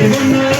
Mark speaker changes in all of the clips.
Speaker 1: Thank you.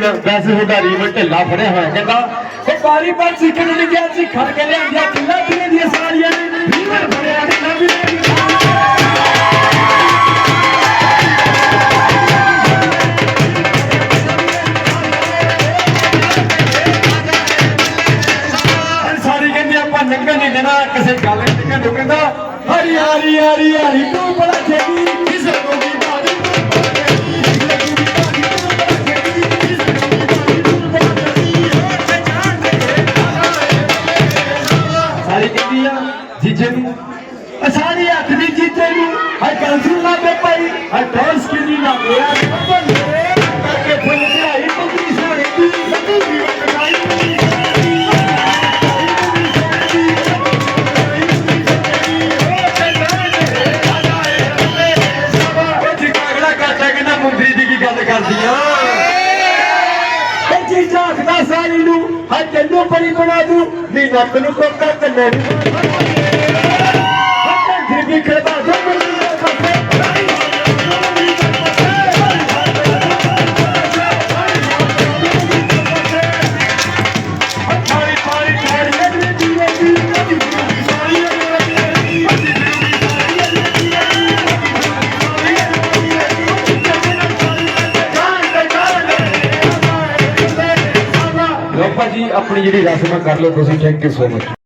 Speaker 1: ਦੇ ਵੈਸੇ ਤੁਹਾਡਾ ਰੀਵਨ ਢਿੱਲਾ ਫੜਿਆ ਹੋਇਆ। ਕਹਿੰਦਾ, ਤੇ ਬਾਰੀ ਪਰ ਸਿੱਖਣ ਨੂੰ ਨਹੀਂ ਗਿਆ ਸੀ, ਖੜ ਕੇ ਲਿਆਂਦਿਆ ਕਿੰਨਾ ਦਿਨੇ ਦੀਆਂ ਸਾਰੀਆਂ ਨੇ। ਰੀਵਨ ਫੜਿਆ, ਢਿੱਲਾ ਵੀ ਨਹੀਂ ਨੂੰ ਆ ਸਾਰੀ ਹੱਥ ਦੀ ਜੀਜੇ ਨੂੰ ਹਾਏ ਗੱਲ ਸੁਣ ਲਾ ਬੇ ਭਾਈ। ਹਾਏ ਡਾਂਸ ਕਿੰਨੀ ਨਾ ਮੇਰਾ ਬੰਦੇ ਕਰਕੇ ਫੁੱਲ ਚੜਾਈ ਪੰਦੀ ਸੋਹਣੀ ਦੀ ਲੱਗੀ ਦੀ ਵਟਾਈ ਗੱਲ ਕਰਦੀ ਆ ਸਾਰੀ ਨੂੰ। ਹਾਂ ਤੈਨੂੰ ਪਰੀ ਬਣਾ ਦੂੰ। ਨੀ ਨੱਕ ਨੂੰ ਕੋਕਾ ਤੇ ਮੈਂ ਮੈਨੂੰ ਭਾਜੀ ਆਪਣੀ ਜਿਹੜੀ ਰਸਮ ਕਰ ਲਓ ਤੁਸੀਂ ਥੈਂਕ ਯੂ ਸੋ ਮਚ